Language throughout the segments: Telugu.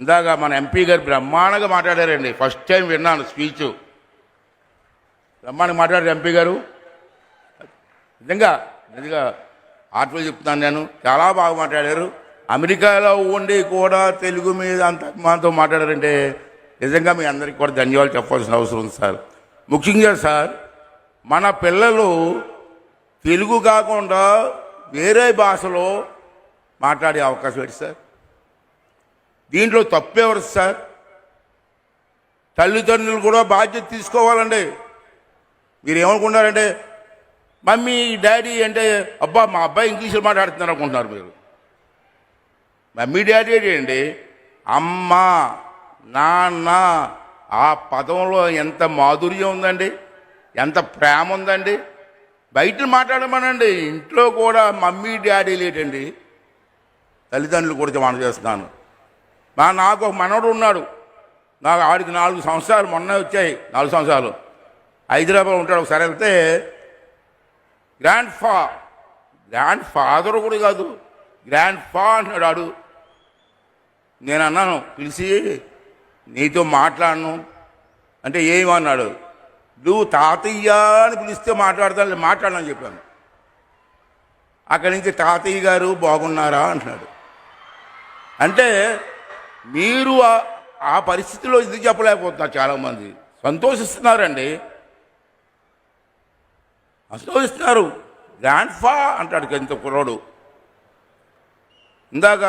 ఇందాక మన ఎంపీ గారు బ్రహ్మాండంగా మాట్లాడారండి. ఫస్ట్ టైం విన్నాను స్పీచ్. బ్రహ్మాండంగా మాట్లాడారు ఎంపీ గారు. నిజంగా నిజంగా ఆటలు చెప్తున్నాను నేను. చాలా బాగా మాట్లాడారు. అమెరికాలో ఉండి కూడా తెలుగు మీద అంత అభిమానంతో మాట్లాడారంటే నిజంగా మీ అందరికీ కూడా ధన్యవాదాలు చెప్పాల్సిన అవసరం ఉంది సార్. ముఖ్యంగా సార్ మన పిల్లలు తెలుగు కాకుండా వేరే భాషలో మాట్లాడే అవకాశం ఏంటి సార్? దీంట్లో తప్పెవరు సార్? తల్లిదండ్రులు కూడా బాధ్యత తీసుకోవాలండి. మీరు ఏమనుకున్నారంటే మమ్మీ డాడీ అంటే అబ్బా మా అబ్బాయి ఇంగ్లీష్లో మాట్లాడుతున్నారు అనుకుంటున్నారు మీరు. మమ్మీ డాడీ ఏంటి? అమ్మ నాన్న ఆ పదంలో ఎంత మాధుర్యం ఉందండి ఎంత ప్రేమ ఉందండి. బయట మాట్లాడమనండి. ఇంట్లో కూడా మమ్మీ డాడీ లేటండి తల్లిదండ్రులు కూడా మనం చేస్తున్నాను. మా నాకు ఒక మనవడు ఉన్నాడు. నాకు ఆడికి నాలుగు సంవత్సరాలు మొన్న వచ్చాయి నాలుగు సంవత్సరాలు. హైదరాబాద్ ఉంటాడు ఒకసారి వెళ్తే గ్రాండ్ ఫా గ్రాండ్ ఫాదర్ కూడా కాదు గ్రాండ్ ఫా అంటున్నాడు ఆడు. నేను అన్నాను పిలిచి నీతో మాట్లాడను. అంటే ఏమన్నాడు నువ్వు తాతయ్య అని పిలిస్తే మాట్లాడతాను మాట్లాడనని చెప్పాను. అక్కడి నుంచి తాతయ్య గారు బాగున్నారా అంటున్నాడు అంటే మీరు ఆ- పరిస్థితిలో ఇది చెప్పలేకపోతున్నారు చాలామంది? సంతోషిస్తున్నారండి. సంతోషిస్తున్నారు. గ్రాండ్ ఫా అంటాడు ఇంత కుర్రాడు. ఇందాక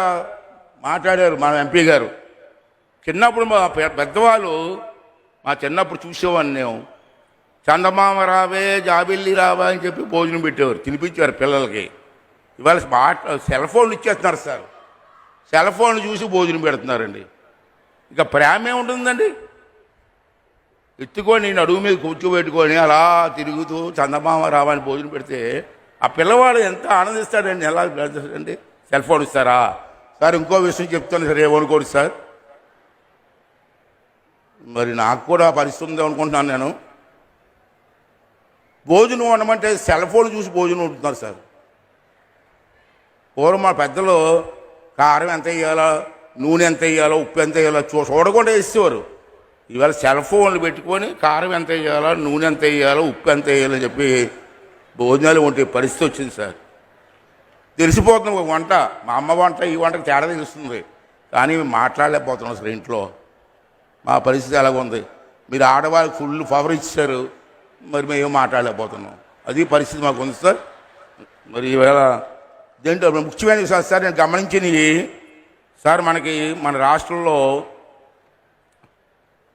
మాట్లాడారు మన ఎంపీ గారు. చిన్నప్పుడు మా పెద్దవాళ్ళు మా చిన్నప్పుడు చూసేవాడిని మేము చందమామ రావే జాబిల్లి రావా అని చెప్పి భోజనం పెట్టేవారు. తినిపించారు పిల్లలకి. ఇవాళ స్మార్ట్ సెల్ ఫోన్లు ఇచ్చేస్తున్నారు సార్. సెల్ ఫోన్ చూసి భోజనం పెడుతున్నారండి. ఇక ప్రేమ ఏముంటుందండి? ఎత్తుకొని నడువు మీద కూర్చోబెట్టుకొని అలా తిరుగుతూ చందమామ రావని భోజనం పెడితే ఆ పిల్లవాడు ఎంత ఆనందిస్తాడండి ఎలా ఆనందిస్తాడండి సెల్ ఫోన్ ఇస్తారా? సార్ ఇంకో విషయం చెప్తాను సార్ ఏమనుకోరు సార్? మరి నాకు కూడా పరిస్థితి ఉంది అనుకుంటున్నాను నేను. భోజనం వండమంటే సెల్ ఫోన్ చూసి భోజనం వండుతున్నారు సార్. పూర్వం మా పెద్దలు కారం ఎంత వేయాలో నూనె ఎంత వేయాలో ఉప్పు ఎంత వేయాలో చూ చూడకుండా వేసేవారు. ఇవాళ సెల్ ఫోన్లు పెట్టుకొని కారం ఎంత వేయాలో నూనె ఎంత వేయాలో ఉప్పు ఎంత వేయాలో అని చెప్పి భోజనాలు వంటే పరిస్థితి వచ్చింది సార్. తెలిసిపోతుంది ఒక వంట. మా అమ్మ వంట ఈ వంటకి తేడా తెలుస్తుంది. కానీ మాట్లాడలేకపోతున్నాం అసలు ఇంట్లో. మా పరిస్థితి ఎలాగ ఉంది. మీరు ఆడవాళ్ళకి ఫుల్ పవర్ ఇచ్చారు. మరి మేము మాట్లాడలేకపోతున్నాం. అది పరిస్థితి మాకు ఉంది సార్. మరి ఈవేళ దీంట్లో ముఖ్యమైన విషయాలు సార్ నేను గమనించినవి సార్ మనకి మన రాష్ట్రంలో